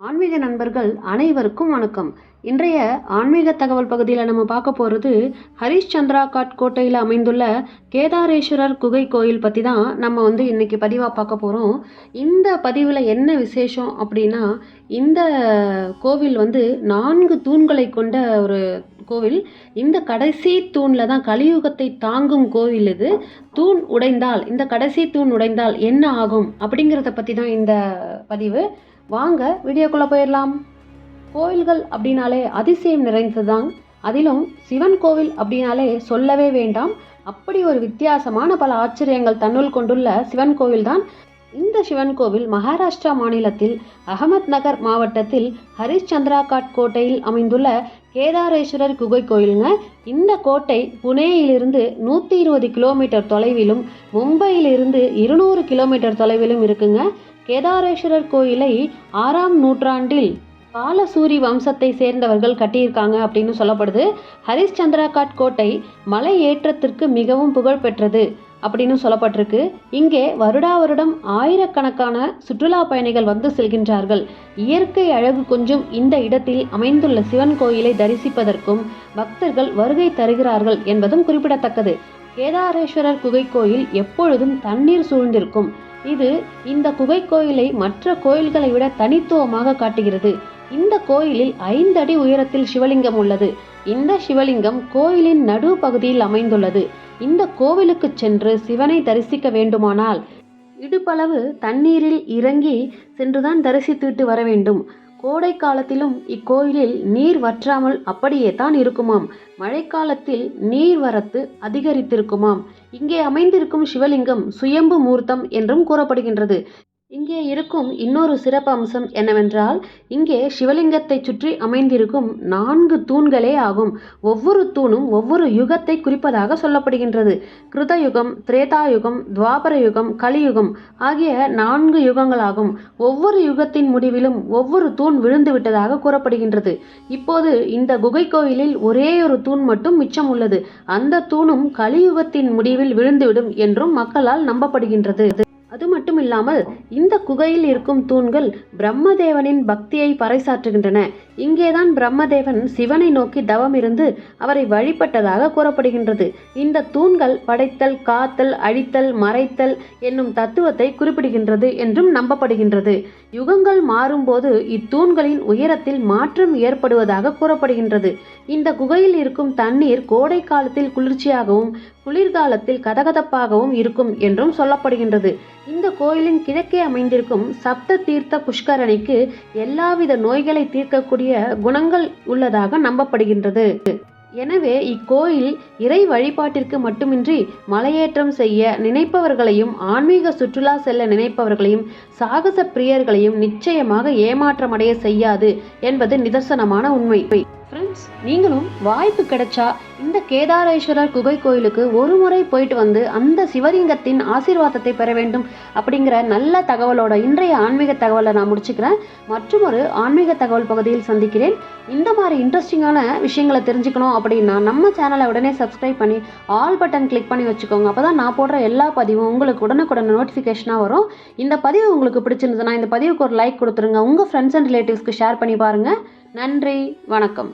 ஆன்மீக நண்பர்கள் அனைவருக்கும் வணக்கம். இன்றைய ஆன்மீக தகவல் பகுதியில் நம்ம பார்க்க போகிறது ஹரிஷ் சந்திரா காட் கோட்டையில் அமைந்துள்ள கேதாரேஸ்வரர் குகை கோயில் பற்றி தான் நம்ம வந்து இன்றைக்கி பதிவாக பார்க்க போகிறோம் இந்த பதிவில் என்ன விசேஷம் அப்படின்னா இந்த கோவில் வந்து நான்கு தூண்களை கொண்ட ஒரு கோவில். இந்த கடைசி தூணில் தான் கலியுகத்தை தாங்கும் கோவில் இது. தூண் உடைந்தால் இந்த கடைசி தூண் உடைந்தால் என்ன ஆகும் அப்படிங்கிறத பற்றி தான் இந்த பதிவு. வாங்க வீடியோக்குள்ளே போயிடலாம். கோவில்கள் அப்படின்னாலே அதிசயம் நிறைந்ததுதான். அதிலும் சிவன் கோவில் அப்படின்னாலே சொல்லவே வேண்டாம். அப்படி ஒரு வித்தியாசமான பல ஆச்சரியங்கள் தன்னுள் கொண்டுள்ள சிவன் கோவில் தான் இந்த சிவன் கோவில் மகாராஷ்டிரா மாநிலத்தில் அகமத் நகர் மாவட்டத்தில் ஹரிஷ்சந்திராகாட் கோட்டையில் அமைந்துள்ள கேதாரேஸ்வரர் குகை கோயிலுங்க. இந்த கோட்டை புனேயிலிருந்து நூற்றி இருபது கிலோமீட்டர் தொலைவிலும் மும்பையிலிருந்து இருநூறு கிலோமீட்டர் தொலைவிலும் இருக்குங்க. கேதாரேஸ்வரர் கோயிலை ஆறாம் நூற்றாண்டில் பாலசூரி வம்சத்தை சேர்ந்தவர்கள் கட்டியிருக்காங்க அப்படின்னு சொல்லப்படுது. ஹரிஷ்சந்திராகாட் கோட்டை மலை ஏற்றத்திற்கு மிகவும் புகழ்பெற்றது. அப்படின்னு சொல்லப்பட்டிருக்கு. இங்கே வருடா வருடம் ஆயிரக்கணக்கான சுற்றுலா பயணிகள் வந்து செல்கின்றார்கள். இயற்கை அழகு கொஞ்சம் இந்த இடத்தில் அமைந்துள்ள சிவன் கோயிலை தரிசிப்பதற்கும் பக்தர்கள் வருகை தருகிறார்கள் என்பதும் குறிப்பிடத்தக்கது. கேதாரேஸ்வரர் குகை கோயில் எப்பொழுதும் தண்ணீர் சூழ்ந்திருக்கும். இது இந்த குகை கோயிலை மற்ற கோயில்களை விட தனித்துவமாக காட்டுகிறது. இந்த கோயிலில் ஐந்து அடி உயரத்தில் சிவலிங்கம் உள்ளது. இந்த சிவலிங்கம் கோயிலின் நடு பகுதியில் அமைந்துள்ளது. இந்த கோவிலுக்கு சென்று சிவனை தரிசிக்க வேண்டுமானால் இடுப்பளவு தண்ணீரில் இறங்கி சென்றுதான் தரிசித்துவிட்டு வர வேண்டும். கோடை காலத்திலும் இக்கோயிலில் நீர் வற்றாமல் அப்படியே தான் இருக்குமாம். மழைக்காலத்தில் நீர் வரத்து அதிகரித்திருக்குமாம். இங்கே அமைந்திருக்கும் சிவலிங்கம் சுயம்பு மூர்த்தம் என்றும் கூறப்படுகின்றது. இங்கே இருக்கும் இன்னொரு சிறப்பு அம்சம் என்னவென்றால் இங்கே சிவலிங்கத்தை சுற்றி அமைந்திருக்கும் நான்கு தூண்களே ஆகும். ஒவ்வொரு தூணும் ஒவ்வொரு யுகத்தை குறிப்பதாக சொல்லப்படுகின்றது. கிருதயுகம் திரேதாயுகம் துவாபர யுகம் கலியுகம் ஆகிய நான்கு யுகங்களாகும். ஒவ்வொரு யுகத்தின் முடிவிலும் ஒவ்வொரு தூண் விழுந்து விட்டதாக கூறப்படுகின்றது. இப்போது இந்த குகை கோயிலில் ஒரே ஒரு தூண் மட்டும் மிச்சம் உள்ளது. அந்த தூணும் கலியுகத்தின் முடிவில் விழுந்துவிடும் என்றும் மக்களால் நம்பப்படுகின்றது. அது மட்டும் இல்லாமல் இந்த குகையில் இருக்கும் தூண்கள் பிரம்மதேவனின் பக்தியை பறைசாற்றுகின்றன. இங்கேதான் பிரம்மதேவன் சிவனை நோக்கி தவம் இருந்து அவரை வழிபட்டதாக கூறப்படுகின்றது. இந்த தூண்கள் படைத்தல் காத்தல் அழித்தல் மறைத்தல் என்னும் தத்துவத்தை குறிப்பிடுகின்றது என்றும் நம்பப்படுகின்றது. யுகங்கள் மாறும்போது இத்தூண்களின் உயரத்தில் மாற்றம் ஏற்படுவதாக கூறப்படுகின்றது. இந்த குகையில் இருக்கும் தண்ணீர் கோடை காலத்தில் குளிர்ச்சியாகவும் குளிர்காலத்தில் கதகதப்பாகவும் இருக்கும் என்றும் சொல்லப்படுகின்றது. இந்த கோயிலின் கிழக்கே அமைந்திருக்கும் சப்த தீர்த்த புஷ்கரணிக்கு எல்லாவித நோய்களை தீர்க்கக்கூடிய குணங்கள் உள்ளதாக நம்பப்படுகின்றது. எனவே இக்கோயில் இறை வழிபாட்டிற்கு மட்டுமின்றி மலையேற்றம் செய்ய நினைப்பவர்களையும் ஆன்மீக சுற்றுலா செல்ல நினைப்பவர்களையும் சாகச பிரியர்களையும் நிச்சயமாக ஏமாற்றமடைய செய்யாது என்பது நிதர்சனமான உண்மை. ஃப்ரெண்ட்ஸ் நீங்களும் வாய்ப்பு கிடைச்சா இந்த கேதாரேஸ்வரர் குகை கோயிலுக்கு ஒரு முறை போயிட்டு வந்து அந்த சிவலிங்கத்தின் ஆசீர்வாதத்தை பெற வேண்டும் அப்படிங்கிற நல்ல தகவலோட இன்றைய ஆன்மீக தகவலை நான் முடிச்சுக்கிறேன். மற்றும் ஒரு ஆன்மீக தகவல் பகுதியில் சந்திக்கிறேன். இந்த மாதிரி இன்ட்ரெஸ்டிங்கான விஷயங்களை தெரிஞ்சுக்கணும் அப்படின்னா நம்ம சேனலை உடனே சப்ஸ்கிரைப் பண்ணி ஆல் பட்டன் கிளிக் பண்ணி வச்சுக்கோங்க. அப்போ தான் நான் போடுற எல்லா பதிவும் உங்களுக்கு உடனுக்குடன் நோட்டிஃபிகேஷனாக வரும். இந்த பதிவு உங்களுக்கு பிடிச்சிருந்ததுன்னா இந்த பதிவுக்கு ஒரு லைக் கொடுத்துருங்க. உங்கள் ஃப்ரெண்ட்ஸ் அண்ட் ரிலேட்டிவ்ஸ்க்கு ஷேர் பண்ணி பாருங்கள் நன்றி வணக்கம்.